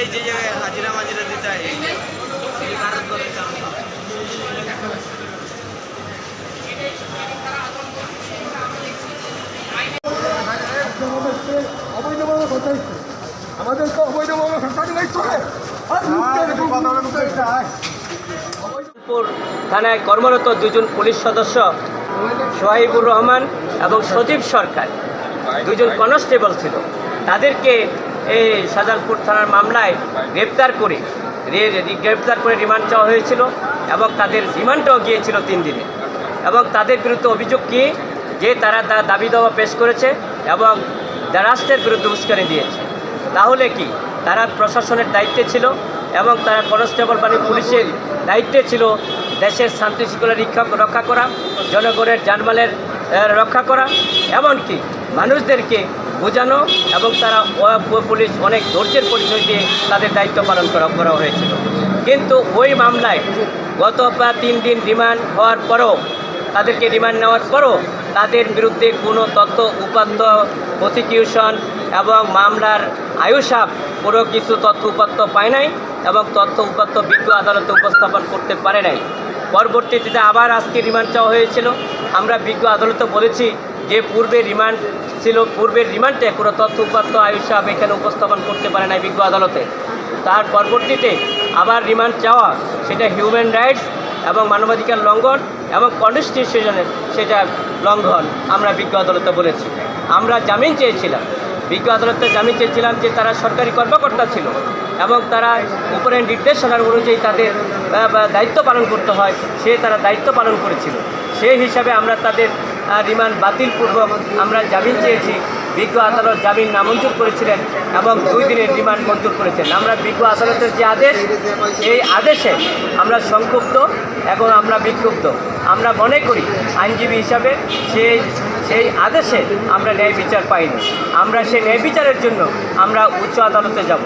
এই যে হাজিরা মাজিরা দিতে হয় থানায় কর্মরত দুজন পুলিশ সদস্য, সোহাইবুর রহমান এবং সজীব সরকার। দুজন কনস্টেবল ছিল। তাদেরকে এই শাহজাহানপুর থানার মামলায় গ্রেপ্তার করে গ্রেপ্তার করে রিমান্ড চাওয়া হয়েছিল এবং তাদের রিমান্ডও গিয়েছিল তিন দিনে। এবং তাদের বিরুদ্ধে অভিযোগ কি? যে তারা তার দাবি দাওয়া পেশ করেছে এবং রাষ্ট্রের বিরুদ্ধে উস্কানি দিয়েছে। তাহলে কি? তারা প্রশাসনের দায়িত্বে ছিল এবং তারা কনস্টেবল মানে পুলিশের দায়িত্বে ছিল দেশের শান্তি শৃঙ্খলা রক্ষা রক্ষা করা, জনগণের জানমালের রক্ষা করা। এমনকি মানুষদেরকে বোঝানো এবং তারা পুলিশ অনেক ধৈর্যের পরিচয় দিয়ে তাদের দায়িত্ব পালন করা করা হয়েছিল। কিন্তু ওই মামলায় গত তিন দিন রিমান্ড হওয়ার পরও, তাদেরকে রিমান্ড নেওয়ার পরও তাদের বিরুদ্ধে কোনো তথ্য উপাত্ত প্রসিকিউশন এবং মামলার আয়ুসাপ কোনো কিছু তথ্য উপাত্ত পায় নাই এবং তথ্য উপাত্ত বিজ্ঞ আদালতে উপস্থাপন করতে পারে নাই। পরবর্তীতে আবার আজকে রিমান্ড চাওয়া হয়েছিল। আমরা বিজ্ঞ আদালতে বলেছি যে পূর্বে রিমান্ড ছিল পূর্বের রিমান্ডে কোনো তথ্য উপাত্ত আয়ুসাপ এখানে উপস্থাপন করতে পারে নাই বিজ্ঞ আদালতে। তার পরবর্তীতে আবার রিমান্ড চাওয়া, সেটা হিউম্যান রাইটস এবং মানবাধিকার লঙ্ঘন এবং কনস্টিটিউশনের সেটা লঙ্ঘন আমরা বিজ্ঞ আদালতে বলেছি। আমরা জামিন চেয়েছিলাম। বিজ্ঞ আদালতে জামিন চেয়েছিলাম যে তারা সরকারি কর্মকর্তা ছিল। এবং তারা উপরের নির্দেশনার অনুযায়ী তাদের দায়িত্ব পালন করতে হয়, সে তারা দায়িত্ব পালন করেছিল। সেই হিসাবে আমরা তাদের রিমান্ড বাতিলপূর্বক আমরা জামিন চেয়েছি। বিজ্ঞ আদালত জামিন নামঞ্জুর করেছিলেন এবং দুই দিনের রিমান্ড মঞ্জুর করেছেন। আমরা বিজ্ঞ আদালতের যে আদেশ এই আদেশে আমরা সংক্ষুব্ধ এবং আমরা বিক্ষুব্ধ। আমরা মনে করি আইনজীবী হিসাবে সেই সেই আদেশে আমরা ন্যায় বিচার পাইনি। আমরা সেই ন্যায় বিচারের জন্য আমরা উচ্চ আদালতে যাব।